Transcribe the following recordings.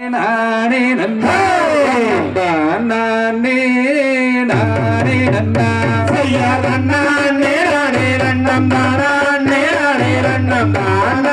நானே நன்னா. நானே நானே நன்னா. ஐயா ரண்ணா நேரானே ரண்ணம் தானே நானே ரண்ணம் தானே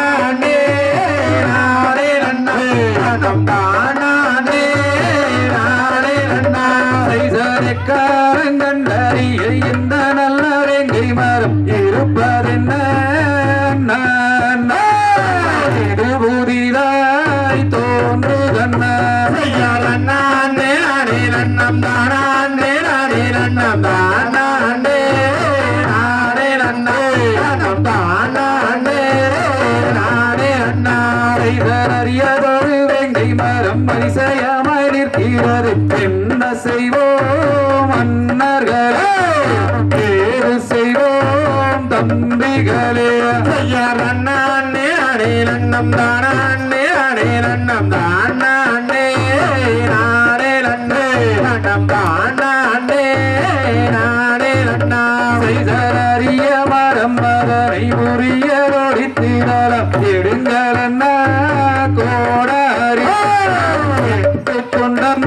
ஐயா ரண்ணா நேரானே ரண்ணம் நானே ரண்ணம் தானே நானே ரண்ணா ரண்ணம் தானே நானே ரண்ணா அறியாதொரு வேங்கை மரம் அதிசயமாய் நிற்கிறது. என்ன செய்வோம் மன்னர்களே தேர்வு செய்வோம் தம்பிகளே? ஐயா ரண்ணா நேரானே ரண்ணம் என்ன கோடாரி கொண்டம்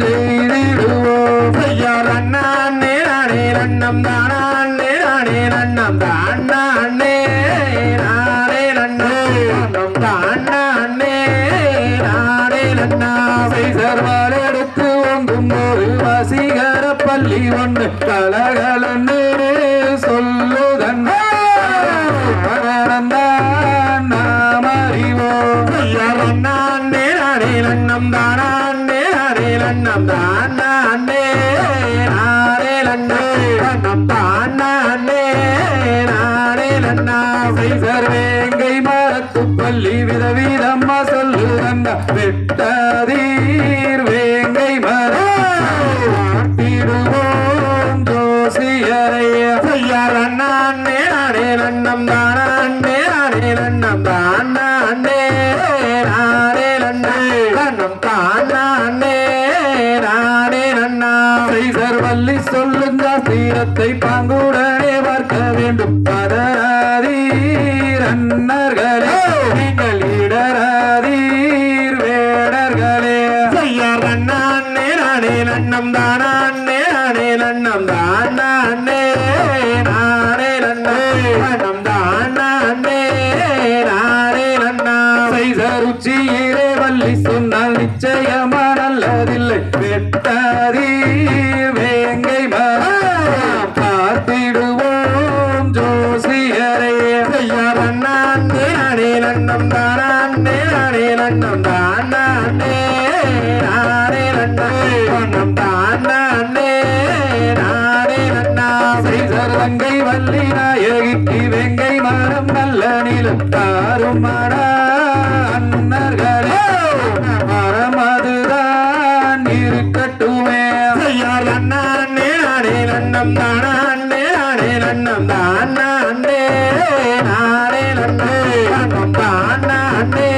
செய்திடுவோம் ஐயா ரண்ணம் தானே நானே ரண்ணம் தானே நானே தானே நானே ரண்ணா சர்வால் எடுத்து ஒங்கும் ஒரு வசீகர பள்ளி ஒன்று கலகலன்னு வேங்கை மரத்து பள்ளி விதவிதம்மா சொல்லுதன் வெட்டதீர் வேங்கை மரம் திடுவோம் தோசியரைய ஐயா ரண்ணா நேரானே ரண்ணம் தானே நானே ரண்ணம் தானே நானே ரண்ணே ரண்ணம் தானே நானே ரண்ணா சைசர் சொல்லுங்க தீரத்தை பாங்குடனே பார்க்க வேண்டும். நேரானே ரண்ணம் தானே நானே ரண்ணம் தானே நானே ரண்ணே ரண்ணம் தானே நானே ரண்ணா சைசர் உச்சியிலே வள்ளி சொன்னால் நிச்சயமா நல்லதில்லை வெட்டாதீர். நல்ல நிலம் தாரும் மாடா அன்னர்களே. மரம் அதுதான் இருக்கட்டுமே. ஐயா ரண்ணா நேரானே ரண்ணம் தானே நானே ரண்ணம் தானே நானே ரண்ணே ரண்ணம் தானே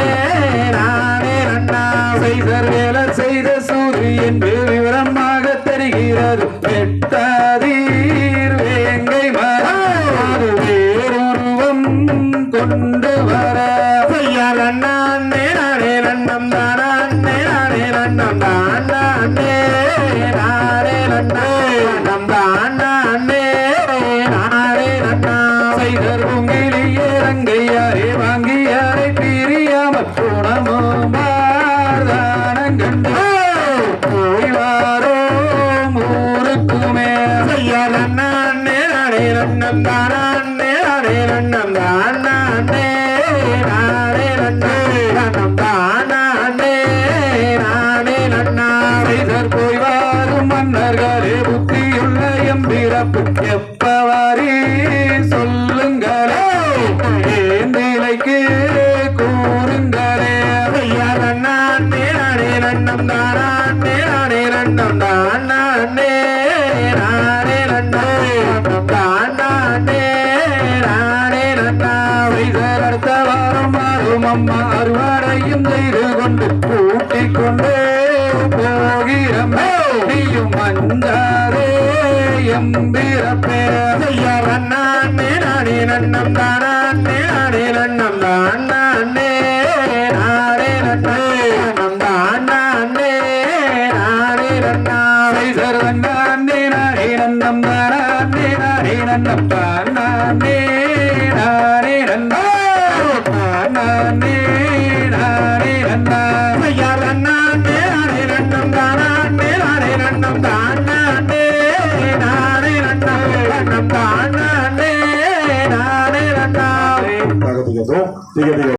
நானே ரண்ணா சைசர் வேலை செய்த சூது என்று விவரமாக தெரிகிறது. வெட்டாதீர் நேரானே ரண்ணம் தானே நானே ரண்ணம் தானே நானே ரண்ணே ரண்ணம் தானே நானே ரண்ணா சைதர் போய் வாரும் மன்னர்களே புத்தியுள்ள எம்பிறப்பு எப்பவாரி சொல்லுங்களே ஏந்திலைக்கு கூறுங்களே போகிறமே நீயும் வந்தாரே எம்பிறப்பே ஐயாவண்ணே நானே நன்னம் தானே நானே நன்னம் தானே நானே நன்னம் தானே நானே நன்னாரை சர்வண்ணே நானே நன்னம் தானே நானே நன்னம் தானே நானே நன்னா